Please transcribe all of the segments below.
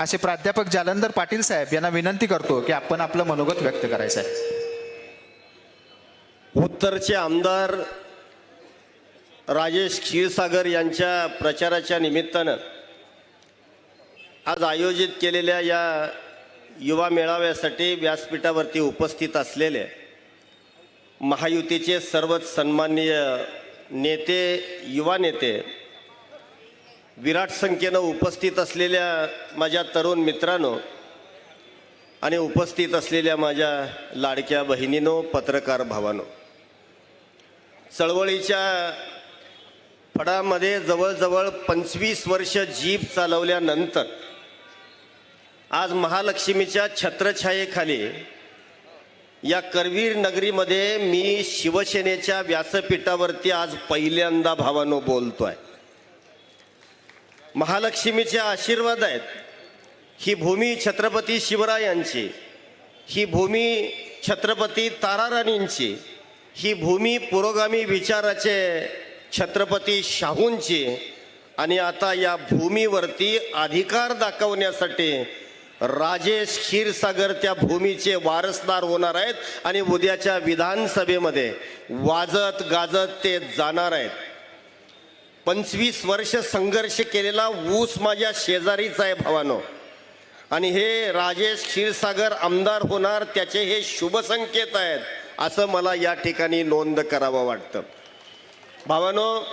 असे प्राध्यापक जालंधर पाटील साहेब यांना विनंती करतो की आपण आपलं मनोगत व्यक्त करायचं आहे उत्तरचे आमदार राजेश क्षीरसागर यांच्या प्रचाराच्या निमित्तानं आज आयोजित केलेल्या या युवा मेळाव्यासाठी व्यासपीठावरती उपस्थित असलेले महायुतीचे सर्वच सन्माननीय नेते युवा नेते विराट संख्येनं उपस्थित असलेल्या माझ्या तरुण मित्रांनो आणि उपस्थित असलेल्या माझ्या लाडक्या बहिणीनो पत्रकार भावानो चळवळीच्या फडामध्ये जवळजवळ पंचवीस वर्ष जीप चालवल्यानंतर आज महालक्ष्मीच्या छत्रछायेखाली या करवीर नगरीमध्ये मी शिवसेनेच्या व्यासपीठावरती आज पहिल्यांदा भावानो बोलतो आहे महालक्ष्मीचे आशीर्वाद आहेत. ही भूमी छत्रपती शिवरायांची ही भूमी छत्रपती ताराराणींची ही भूमी पुरोगामी विचाराचे छत्रपती शाहूंची आणि आता या भूमीवरती अधिकार दाखवण्यासाठी राजेश क्षीरसागर त्या भूमीचे वारसदार होणार आहेत आणि उद्याच्या विधानसभेमध्ये वाजत गाजत ते जाणार आहेत. पंचवीस वर्ष संघर्ष केलेला ऊस माझ्या शेजारीच आहे भावानो. आणि हे राजेश क्षीरसागर आमदार होणार त्याचे हे शुभसंकेत आहेत असं मला या ठिकाणी नोंद करावं वाटतं. भावानो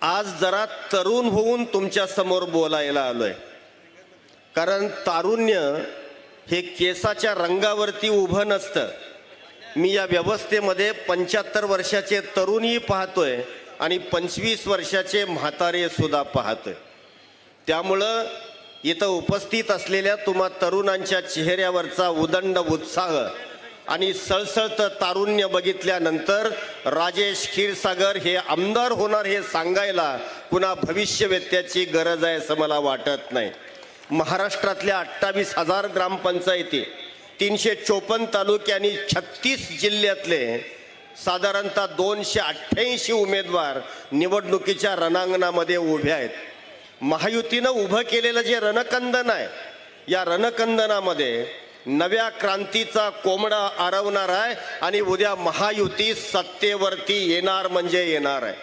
आज जरा तरुण होऊन तुमच्यासमोर बोलायला आलोय. कारण तारुण्य हे केसाच्या रंगावरती उभं नसतं. मी या व्यवस्थेमध्ये पंच्याहत्तर वर्षाचे तरुणही पाहतोय. आणि पंचवीस वर्षाचे म्हातारे सुद्धा त्यामुळं इथं उपस्थित असलेल्या तुम्हा तरुणांच्या चेहऱ्यावरचा उदंड उत्साह आणि सळसळतं तारुण्य बघितल्यानंतर राजेश क्षीरसागर हे आमदार होणार हे सांगायला पुन्हा भविष्यवेत्याची गरज आहे असं मला वाटत नाही. महाराष्ट्रातल्या अठ्ठावीस हजार ग्रामपंचायती तीनशे चोपन्न तालुके आणि छत्तीस जिल्ह्यातले साधारणतः दोनशे अठ्ठ्याऐंशी उमेदवार निवडणुकीच्या रणांगणामध्ये उभे आहेत. महायुतीनं उभं केलेलं जे रणकंदन आहे या रणकंदनामध्ये नव्या क्रांतीचा कोंबडा आरवणार आहे आणि उद्या महायुती सत्तेवरती येणार म्हणजे येणार आहे.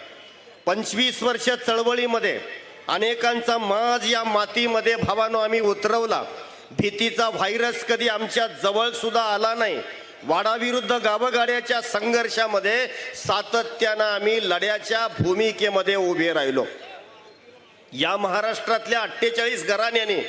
पंचवीस वर्ष चळवळीमध्ये अनेकांचा माज या मातीमध्ये भावानो आम्ही उतरवला. भीतीचा व्हायरस कधी आमच्या जवळसुद्धा आला नाही. वाडाविरुद्ध गावगाड्याच्या संघर्षामध्ये सातत्यानं आम्ही लढ्याच्या भूमिकेमध्ये उभे राहिलो. या महाराष्ट्रातल्या अठ्ठेचाळीस घराण्याने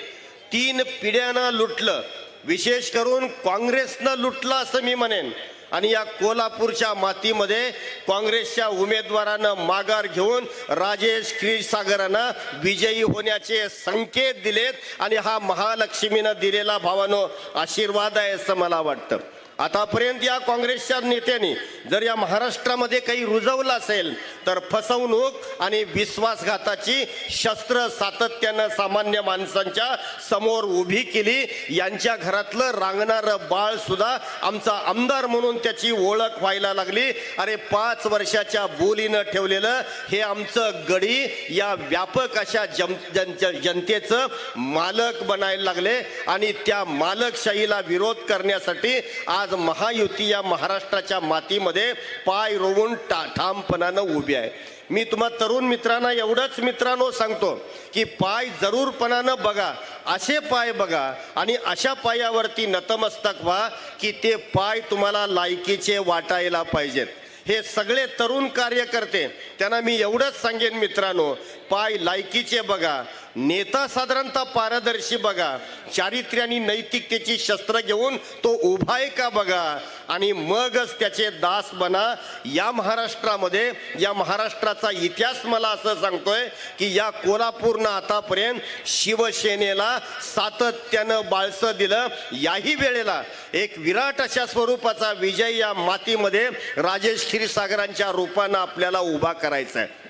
तीन पिढ्यानं लुटलं. विशेष करून काँग्रेसनं लुटलं असं मी म्हणेन. आणि या कोल्हापूरच्या मातीमध्ये काँग्रेसच्या उमेदवारानं माघार घेऊन राजेश क्षीरसागरांना विजयी होण्याचे संकेत दिलेत. आणि हा महालक्ष्मीनं दिलेला भावानो आशीर्वाद आहे असं मला वाटतं. आतापर्यंत या काँग्रेसच्या नेत्यांनी जर या महाराष्ट्रामध्ये काही रुजवलं असेल तर फसवणूक आणि विश्वासघाताची शस्त्र सातत्यानं सामान्य माणसांच्या समोर उभी केली. यांच्या घरातलं रांगणारं बाळ सुद्धा आमचा आमदार म्हणून त्याची ओळख व्हायला लागली. अरे पाच वर्षाच्या बोलीनं ठेवलेलं हे आमचं गडी या व्यापक अशा जम जन- जनतेचं मालक बनायला लागले. आणि त्या मालकशाहीला विरोध करण्यासाठी आज आज महायुती या महाराष्ट्राच्या मातीमध्ये पाय रोवून टा ठामपणानं उभी आहे. मी तुम्हा तरुण मित्रांना एवढंच मित्रांनो सांगतो की पाय जरूरपणानं बघा असे पाय बघा आणि अशा पायावरती नतमस्तक व्हा की ते पाय तुम्हाला लायकीचे वाटायला पाहिजेत. हे सगळे तरुण कार्यकर्ते त्यांना मी एवढंच सांगेन मित्रांनो पाय लायकीचे बघा नेता साधारणतः पारदर्शी बघा चारित्र्यानी नैतिकतेची शस्त्र घेऊन तो उभा आहे का बघा? आणि मगच त्याचे दास बना. या महाराष्ट्रामध्ये या महाराष्ट्राचा इतिहास मला असं सांगतोय की या कोल्हापूरनं आतापर्यंत शिवसेनेला सातत्यानं बाळसं दिलं. याही वेळेला एक विराट अशा स्वरूपाचा विजय या मातीमध्ये राजेश क्षीरसागरांच्या रूपानं आपल्याला उभा करायचा आहे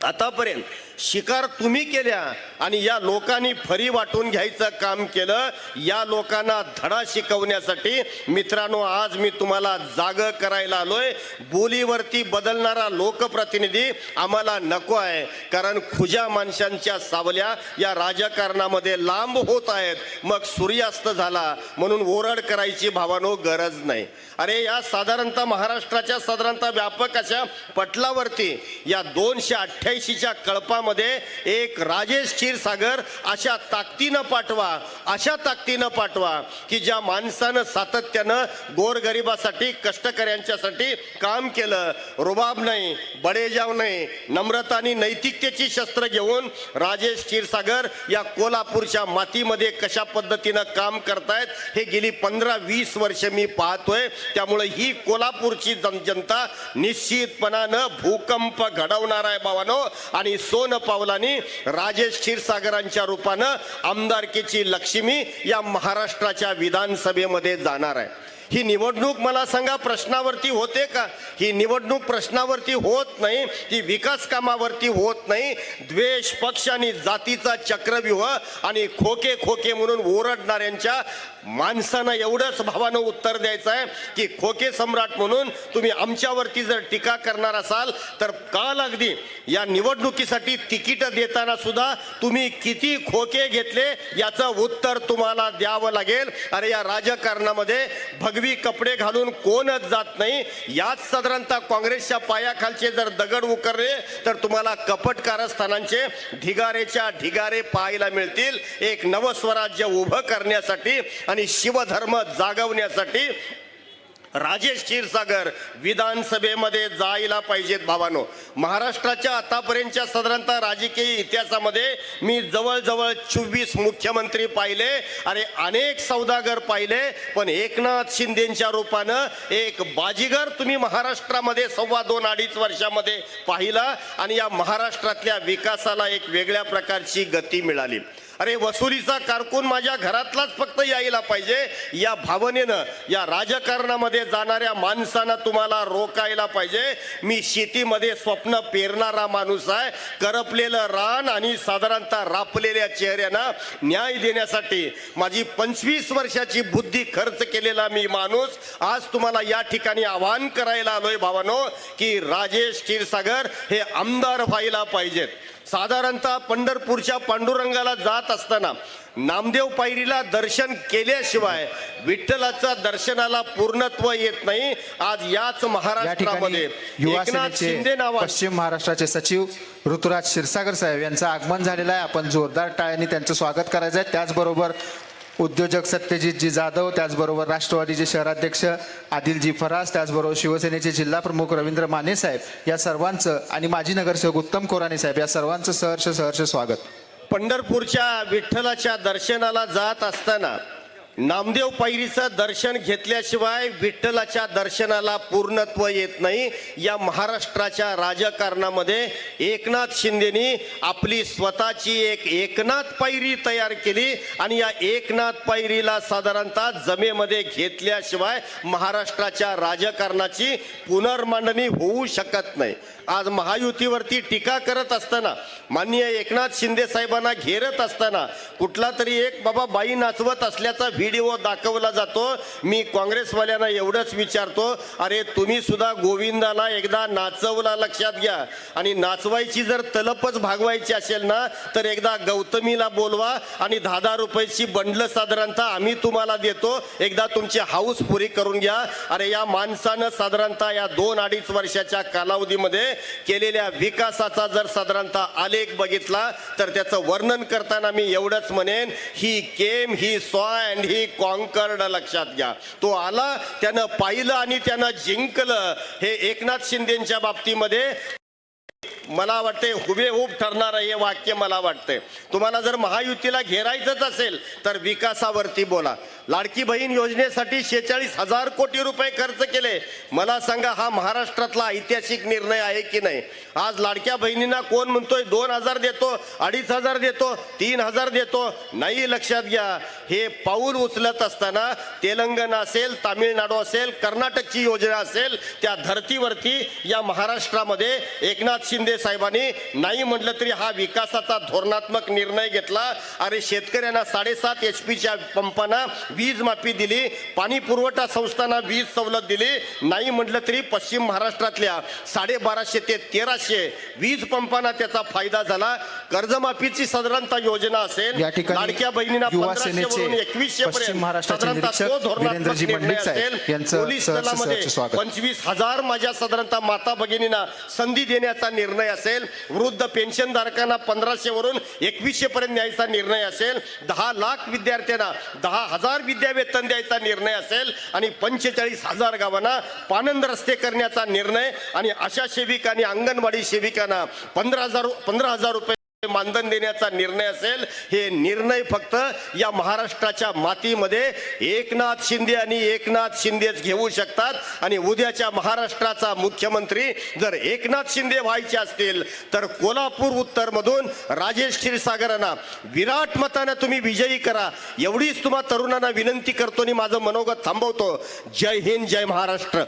आतापर्यंत शिकार तुम्ही केल्या आणि या लोकांनी फरी वाटून घ्यायचं काम केलं या लोकांना धडा शिकवण्यासाठी मित्रांनो आज मी तुम्हाला जाग करायला आलोय. बोलीवरती बदलणारा लोकप्रतिनिधी आम्हाला नको आहे कारण खुजा माणसांच्या सावल्या या राजकारणामध्ये लांब होत आहेत. मग सूर्यास्त झाला म्हणून ओरड करायची भावानो गरज नाही. अरे या साधारणतः महाराष्ट्राच्या साधारणतः व्यापक अशा पटलावरती या दोनशे अठ्ठ्याऐंशीच्या कळपा कळपामध्ये एक राजेश क्षीरसागर अशा ताकदीनं पाठवा अशा ताकदीनं पाठवा की ज्या माणसानं सातत्यानं गोरगरिबासाठी कष्टकऱ्यांच्यासाठी काम केलं. रुबाब नाही बडेजाव नाही नम्रता आणि नैतिकतेची शस्त्र घेऊन राजेश क्षीरसागर या कोल्हापूरच्या मातीमध्ये कशा पद्धतीनं काम करतायत हे गेली पंधरा वीस वर्ष मी पाहतोय. त्यामुळे ही कोल्हापूरची जन जनता निश्चितपणानं भूकंप घडवणार आहे बाबानो आणि सोन पावलांनी राजेश क्षीरसागरांच्या रूपानं आमदारकीची लक्ष्मी या महाराष्ट्राच्या विधानसभेमध्ये जाणार आहे. ही निवडणूक मला सांगा प्रश्नावरती होते का? ही निवडणूक प्रश्नावरती होत नाही ती विकास कामावरती होत नाही. द्वेष पक्ष आणि जातीचा चक्रव्यूह आणि खोके खोके म्हणून ओरडणाऱ्यांच्या माणसानं एवढंच भावानं उत्तर द्यायचं आहे की खोके सम्राट म्हणून तुम्ही आमच्यावरती जर टीका करणार असाल तर काल अगदी या निवडणुकीसाठी तिकीट देताना सुद्धा तुम्ही किती खोके घेतले याचं उत्तर तुम्हाला द्यावं लागेल. अरे या राजकारणामध्ये भगवी कपडे घालून कोणच जात नाही. याच साधारणतः काँग्रेसच्या पायाखालचे जर दगड उकरले तर तुम्हाला कपट कारस्थानांचे ढिगारेच्या ढिगारे पाहायला मिळतील. एक नवस्वराज्य उभं करण्यासाठी आणि शिवधर्म जागवण्यासाठी राजेश क्षीरसागर विधानसभेमध्ये जायला पाहिजेत भावानो. महाराष्ट्राच्या आतापर्यंतच्या साधारणतः राजकीय इतिहासामध्ये मी जवळजवळ चोवीस मुख्यमंत्री पाहिले आणि अनेक सौदागर पाहिले पण एकनाथ शिंदेच्या रूपानं एक बाजीगर तुम्ही महाराष्ट्रामध्ये सव्वा दोन अडीच वर्षामध्ये पाहिला आणि या महाराष्ट्रातल्या विकासाला एक वेगळ्या प्रकारची गती मिळाली. अरे वसुलीचा कारकून माझ्या घरातलाच फक्त यायला पाहिजे. या भावनेनं या राजकारणामध्ये जाणाऱ्या माणसांना तुम्हाला रोकायला पाहिजे. मी शेतीमध्ये स्वप्न पेरणारा माणूस आहे. करपलेलं रान आणि साधारणतः रापलेल्या चेहऱ्यांना न्याय देण्यासाठी माझी पंचवीस वर्षाची बुद्धी खर्च केलेला मी माणूस आज तुम्हाला या ठिकाणी आवाहन करायला आलोय भावानो की राजेश क्षीरसागर हे आमदार व्हायला पाहिजेत. साधारणतः पंढरपूरच्या पांडुरंगाला जात असताना नामदेव पायरीला दर्शन केल्याशिवाय विठ्ठलाच्या दर्शनाला पूर्णत्व येत नाही. आज याच महाराष्ट्रामध्ये युवा एकनाथ शिंदे सेनेचे नावा पश्चिम महाराष्ट्राचे सचिव ऋतुराज क्षीरसागर साहेब यांचं आगमन झालेलं आहे. आपण जोरदार टाळ्यांनी त्यांचं स्वागत करायचं आहे. त्याचबरोबर उद्योजक सत्यजितजी जाधव त्याचबरोबर राष्ट्रवादीचे शहराध्यक्ष आदिलजी फरास त्याचबरोबर शिवसेनेचे जिल्हा प्रमुख रवींद्र माने साहेब या सर्वांचं आणि माजी नगरसेवक उत्तम कोराणे साहेब या सर्वांचं सहर्ष सहर्ष स्वागत. पंढरपूरच्या विठ्ठलाच्या दर्शनाला जात असताना नामदेव पायरीचं दर्शन घेतल्याशिवाय विठ्ठलाच्या दर्शनाला पूर्णत्व येत नाही. या महाराष्ट्राच्या राजकारणामध्ये एकनाथ शिंदेनी आपली स्वतःची एक एकनाथ पायरी तयार केली आणि या एकनाथ पायरीला साधारणतः जमेमध्ये घेतल्याशिवाय महाराष्ट्राच्या राजकारणाची पुनर्मांडणी होऊ शकत नाही. आज महायुतीवरती टीका करत असताना माननीय एकनाथ शिंदे साहेबांना घेरत असताना कुठला तरी एक बाबा बाई नाचवत असल्याचा व्हिडिओ दाखवला जातो. मी काँग्रेसवाल्यांना एवढंच विचारतो अरे तुम्ही सुद्धा गोविंदाला एकदा नाचवला लक्षात घ्या. आणि नाचवायची जर तलपच भागवायची असेल ना तर एकदा गौतमीला बोलवा आणि दहा दहा रुपयाची बंडलं साधारणतः आम्ही तुम्हाला देतो. एकदा तुमची हाऊस पुरी करून घ्या. अरे या माणसानं साधारणतः या दोन अडीच वर्षाच्या कालावधीमध्ये केलेल्या विकासाचा जर साधारणतः आलेख बघितला तर त्याचं वर्णन करताना मी एवढंच म्हणेन ही केम he saw and he conquered लक्षात घ्या. तो आला त्यानं पाहिलं आणि त्यानं जिंकलं. हे एकनाथ शिंदेच्या बाबतीमध्ये मला वाटते हुबेहूब ठरणार हे वाक्य मला वाटतंय. तुम्हाला जर महायुतीला घेरायचंच असेल तर विकासावरती बोला. लाडकी बहीण योजनेसाठी शेहेचाळीस हजार कोटी रुपये खर्च केले. मला सांगा हा महाराष्ट्रातला ऐतिहासिक निर्णय आहे की नाही? आज लाडक्या बहिणींना कोण म्हणतोय? दोन हजार देतो अडीच हजार देतो तीन हजार देतो. नाही लक्षात घ्या. हे पाऊल उचलत असताना तेलंगणा असेल तामिळनाडू असेल कर्नाटकची योजना असेल त्या धर्तीवरती या महाराष्ट्रामध्ये एकनाथ शिंदे साहेबांनी नाही म्हटलं तरी हा विकासाचा धोरणात्मक निर्णय घेतला. अरे शेतकऱ्यांना साडेसात एच पीच्या पंपांना वीज माफी दिली पाणी पुरवठा संस्थांना वीज सवलत दिली नाही म्हटलं तरी पश्चिम महाराष्ट्रातल्या साडेबाराशे ते तेराशे वीज पंपांना त्याचा फायदा झाला कर्जमाफीची साधारणतः योजना असेल लाडक्या बहिणींना युवा 1500 सेनेचे वरून 2100 पश्चिम पर्यंत महाराष्ट्राचे साधारणतः निरीक्षक तो धोरणात्मक वीरेंद्रजी निर्णय मंडलिक साहेब असेल. यांचं पोलीस सहर्ष दलामध्ये सहर्ष स्वागत. पंचवीस हजार माझ्या साधारणतः माता भगिनींना संधी देण्याचा निर्णय असेल वृद्ध पेन्शनधारकांना पंधराशे वरून एकवीसशे पर्यंत न्यायचा निर्णय असेल दहा लाख विद्यार्थ्यांना दहा हजार विद्यावेतन द्यायचा निर्णय असेल आणि पंचेचाळीस हजार गावांना पानंद रस्ते करण्याचा निर्णय आणि अशा सेविका आणि अंगणवाडी सेविकांना पंधरा हजार पंधरा हजार रुपये मानधन देण्याचा निर्णय असेल हे निर्णय फक्त या महाराष्ट्राच्या मातीमध्ये एकनाथ शिंदे आणि एकनाथ शिंदेच घेऊ शकतात. आणि उद्याच्या महाराष्ट्राचा मुख्यमंत्री जर एकनाथ शिंदे व्हायचे असतील तर कोल्हापूर उत्तर मधून राजेश क्षीरसागरांना विराट मतानं तुम्ही विजयी करा. एवढीच तुम्हा तरुणांना विनंती करतो आणि माझं मनोगत थांबवतो. जय हिंद जय महाराष्ट्र.